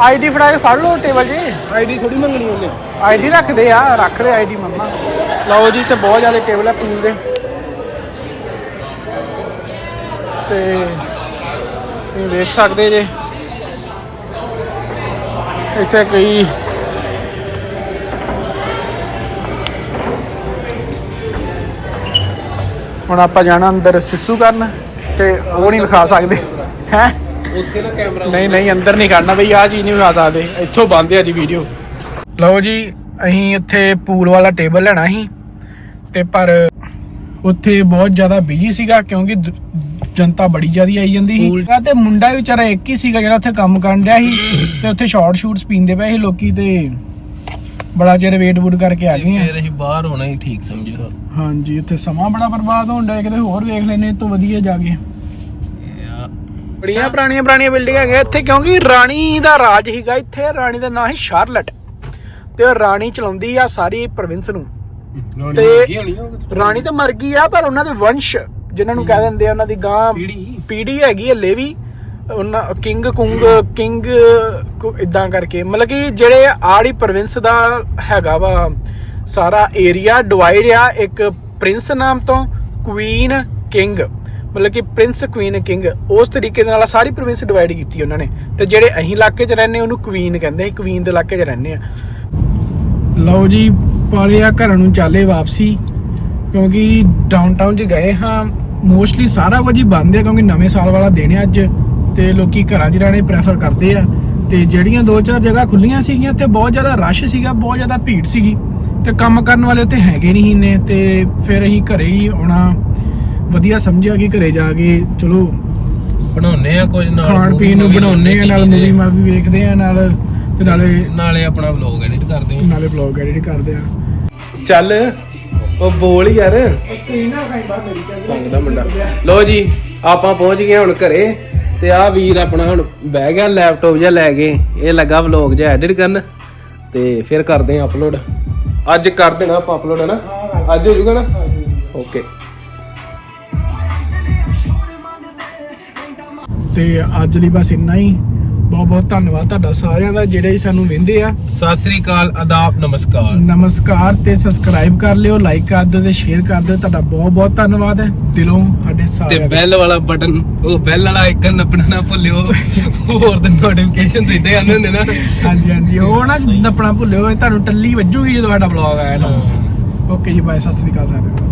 ਆਈਡੀ ਫੜਾ ਕੇ ਫੜ ਲਓ ਟੇਬਲ 'ਚ ਆਈਡੀ ਥੋੜੀ ਮੰਗਣੀ ਉਹਨੇ। ਆਈਡੀ ਰੱਖਦੇ ਆ ਰੱਖਦੇ ਆਈਡੀ ਮੰਮਾ। ਲਓ ਜੀ ਤੇ ਬਹੁਤ ਜ਼ਿਆਦਾ ਟੇਬਲ ਹੈ ਪੂਲ ਦੇ। ਤੇ ਤੁਸੀਂ ਵੇਖ ਸਕਦੇ ਜੇ। ਇੱਥੇ ਕਈ ਹੁਣ ਆਪਾਂ ਜਾਣਾ ਅੰਦਰ ਸਿੱਸੂ ਕਰਨ ਤੇ ਉਹ ਨਹੀਂ ਵਿਖਾ ਸਕਦੇ। ਹੈ? ਉੱਥੇ ਨਾ ਕੈਮਰਾ ਨਹੀਂ ਨਹੀਂ ਅੰਦਰ ਨਹੀਂ ਕਰਨਾ ਬਈ ਆ ਚੀਜ਼ ਨਹੀਂ ਵਿਖਾ ਸਕਦੇ। ਇੱਥੋਂ ਬੰਦ ਆ ਜੀ ਵੀਡੀਓ ਲਓ ਜੀ ਅਸੀਂ ਇੱਥੇ ਪੂਲ ਵਾਲਾ ਟੇਬਲ ਲੈਣਾ ਸੀ ਤੇ ਪਰ ਉੱਥੇ ਬਹੁਤ ਜ਼ਿਆਦਾ ਬਿਜ਼ੀ ਸੀਗਾ ਕਿਉਂਕਿ ਜਨਤਾ ਬੜੀ ਜ਼ਿਆਦੀ ਆਈ ਜਾਂਦੀ ਸੀ। ਤੇ ਮੁੰਡਾ ਵੀ ਵਿਚਾਰਾ ਇੱਕ ਹੀ ਸੀਗਾ ਜਿਹੜਾ ਉੱਥੇ ਕੰਮ ਕਰਨ ਡਿਆ ਸੀ ਤੇ ਉੱਥੇ ਸ਼ਾਰਟ ਸ਼ੂਟਸ ਪੀਂਦੇ ਪਏ ਸੀ ਲੋਕੀ ਤੇ ਬੜਾ ਚਿਰ ਵੇਟ ਵੂਟ ਕਰਕੇ ਆ ਗਏ ਆ। ਫੇਰ ਅਸੀਂ ਬਾਹਰ ਹੋਣਾ ਹੀ ਠੀਕ ਸਮਝੋ। ਹਾਂਜੀ ਉੱਥੇ ਸਮਾਂ ਬੜਾ ਬਰਬਾਦ ਹੋਣ ਡਿਆ ਕਿਤੇ ਹੋਰ ਵੇਖ ਲੈਨੇ ਤੋਂ ਵਧੀਆ ਜਾ ਕੇ। ਬੜੀਆਂ ਪੁਰਾਣੀਆਂ ਪੁਰਾਣੀਆਂ ਬਿਲਡਿੰਗਾਂ ਹੈਗੀਆਂ ਇੱਥੇ ਕਿਉਂਕਿ ਰਾਣੀ ਦਾ ਰਾਜ ਹੀਗਾ ਇੱਥੇ ਰਾਣੀ ਦਾ ਨਾਂ ਹੈ ਸ਼ਾਰਲਟ। ਤੇ ਉਹ ਰਾਣੀ ਚਲਾਉਂਦੀ ਆ ਸਾਰੀ ਪ੍ਰੋਵਿੰਸ ਨੂੰ। ਤੇ ਤੇ। ਰਾਣੀ ਤਾਂ ਮਰ ਗਈ ਆ ਪਰ ਉਹਨਾਂ ਦੇ ਵੰਸ਼ ਜਿਨ੍ਹਾਂ ਨੂੰ ਕਹਿ ਦਿੰਦੇ ਆ ਉਹਨਾਂ ਦੀ ਗਾਂ ਪੀੜੀ। ਹੈਗੀ ਹਲੇ ਵੀ। ਉਹਨਾਂ ਕਿੰਗ ਕੁੰਗ ਕਿੰਗ ਇਦਾਂ ਕਰਕੇ। ਮਤਲਬ ਕਿ ਜਿਹੜੇ ਆੜੀ ਪ੍ਰੋਵਿੰਸ ਦਾ ਹੈਗਾ ਵਾ ਸਾਰਾ ਏਰੀਆ ਡਿਵਾਈਡ ਆ ਇੱਕ ਪ੍ਰਿੰਸ ਨਾਮ ਤੋਂ ਕੁਈਨ ਕਿੰਗ। ਮਤਲਬ ਕਿ ਪ੍ਰਿੰਸ ਕੁਈਨ ਕਿੰਗ ਉਸ ਤਰੀਕੇ ਦੇ ਨਾਲ ਸਾਰੀ ਪ੍ਰੋਵਿੰਸ ਡਿਵਾਈਡ ਕੀਤੀ ਉਹਨਾਂ ਨੇ। ਤੇ ਜਿਹੜੇ ਅਸੀਂ ਇਲਾਕੇ 'ਚ ਰਹਿੰਦੇ ਉਹਨੂੰ ਕੁਈਨ ਕਹਿੰਦੇ ਅਸੀਂ ਕੁਈਨ ਦੇ ਇਲਾਕੇ 'ਚ ਰਹਿੰਦੇ ਆ। ਲਓ ਜੀ ਪਾਲਿਆ ਘਰਾਂ ਨੂੰ ਚਾਲੇ ਵਾਪਸੀ ਕਿਉਂਕਿ ਡਾਊਨਟਾਊਨ 'ਚ ਗਏ ਹਾਂ ਮੋਸਟਲੀ ਸਾਰਾ ਕੁਝ ਹੀ ਬੰਦ ਹੈ ਕਿਉਂਕਿ ਨਵੇਂ ਸਾਲ ਵਾਲਾ ਦਿਨ ਹੈ ਅੱਜ ਤੇ ਲੋਕੀ ਘਰਾਂ 'ਚ ਰਹਿਣੇ ਪ੍ਰੈਫਰ ਕਰਦੇ ਆ। ਤੇ ਜਿਹੜੀਆਂ ਦੋ ਚਾਰ ਜਗ੍ਹਾ ਖੁੱਲੀਆਂ ਸੀਗੀਆਂ ਤੇ ਬਹੁਤ ਜ਼ਿਆਦਾ ਰਸ਼ ਸੀਗਾ ਬਹੁਤ ਜ਼ਿਆਦਾ ਭੀੜ ਸੀਗੀ। ਤੇ ਕੰਮ ਕਰਨ ਵਾਲੇ ਉੱਥੇ ਹੈਗੇ ਨਹੀਂ ਨੇ ਤੇ ਫਿਰ ਅਸੀਂ ਘਰੇ ਹੀ ਆਉਣਾ। ਵਧੀਆ ਸਮਝਿਆ ਕਿ ਘਰੇ ਜਾ ਕੇ ਚਲੋ ਬਣਾਉਨੇ ਆ ਕੁਝ ਨਾਲ ਖਾਣ ਪੀਣ ਨੂੰ ਬਣਾਉਨੇ ਆ ਨਾਲ ਮੂਵੀ ਮਾਵੀ ਵੇਖਦੇ ਆ ਨਾਲ ਤੇ ਨਾਲੇ ਨਾਲੇ ਆਪਣਾ ਵਲੌਗ ਐਡਿਟ ਕਰਦੇ ਨਾਲੇ ਵਲੌਗ ਐਡਿਟ ਕਰਦੇ ਆ ਆ। ਚੱਲ ਉਹ ਬੋਲ ਯਾਰ। ਸਕਰੀਨ ਨਾ ਖਾਈ ਬਾਹਰ ਮੇਰੀ ਸੰਗ ਦਾ ਮੁੰਡਾ। ਲੋ ਜੀ ਆਪਾਂ ਪਹੁੰਚ ਗਏ ਹੁਣ ਘਰੇ ਤੇ ਆ ਵੀਰ ਆਪਣਾ ਹੁਣ ਬਹਿ ਗਿਆ ਲੈਪਟਾਪ ਜਿਹਾ ਲੈ ਕੇ ਇਹ ਲੱਗਾ ਵਲੌਗ ਜਿਹਾ ਐਡਿਟ ਕਰਨ ਤੇ ਫਿਰ ਕਰਦੇ ਆ ਅਪਲੋਡ ਅੱਜ ਕਰ ਦੇਣਾ ਆਪਾਂ ਅਪਲੋਡ ਹੈ ਨਾ ਅੱਜ ਹੋ ਜਾਊਗਾ ਨਾ? ਓਕੇ ਤੇ ਅੱਜ ਲਈ ਬਸ ਇੰਨਾ ਹੀ। ਬਹੁਤ ਬਹੁਤ ਧੰਨਵਾਦ ਤੁਹਾਡਾ ਸਾਰਿਆਂ ਦਾ ਜਿਹੜੇ ਸਾਨੂੰ ਵਹਿੰਦੇ ਆ। ਸਤਿ ਸ੍ਰੀ ਅਕਾਲ ਆਦਾਬ ਨਮਸਕਾਰ। ਨਮਸਕਾਰ ਤੇ ਸਬਸਕ੍ਰਾਈਬ ਕਰ ਲਿਓ ਲਾਈਕ ਕਰ ਦਿਓ ਤੇ ਸ਼ੇਅਰ ਕਰ ਦਿਓ ਤੁਹਾਡਾ ਬਹੁਤ ਬਹੁਤ ਧੰਨਵਾਦ ਹੈ। ਦਿਲੋਂ ਸਾਡੇ ਤੇ ਸਾਰਿਆਂ ਦਾ। ਬੈਲ ਵਾਲਾ ਬਟਨ ਉਹ ਬੈਲ ਵਾਲਾ ਆਈਕਨ ਨੱਪਣਾ ਨਾ ਭੁੱਲਿਓ। ਹੋਰ ਦੇ ਨੋਟੀਫਿਕੇਸ਼ਨ ਇਦਾਂ ਆਉਂਦੇ ਹੁੰਦੇ ਨਾ। ਹਾਂਜੀ ਹਾਂਜੀ ਉਹ ਨਾ ਨੱਪਣਾ ਭੁੱਲਿਓ ਇਹ ਤੁਹਾਨੂੰ ਟੱਲੀ ਵੱਜੂਗੀ ਜਦੋਂ ਸਾਡਾ ਵਲੌਗ ਆਇਆ ਨਾ। ਓਕੇ ਜੀ ਬਾਏ ਸਤਿ ਸ੍ਰੀ ਅਕਾਲ ਸਾਰਿਆਂ ਨੂੰ।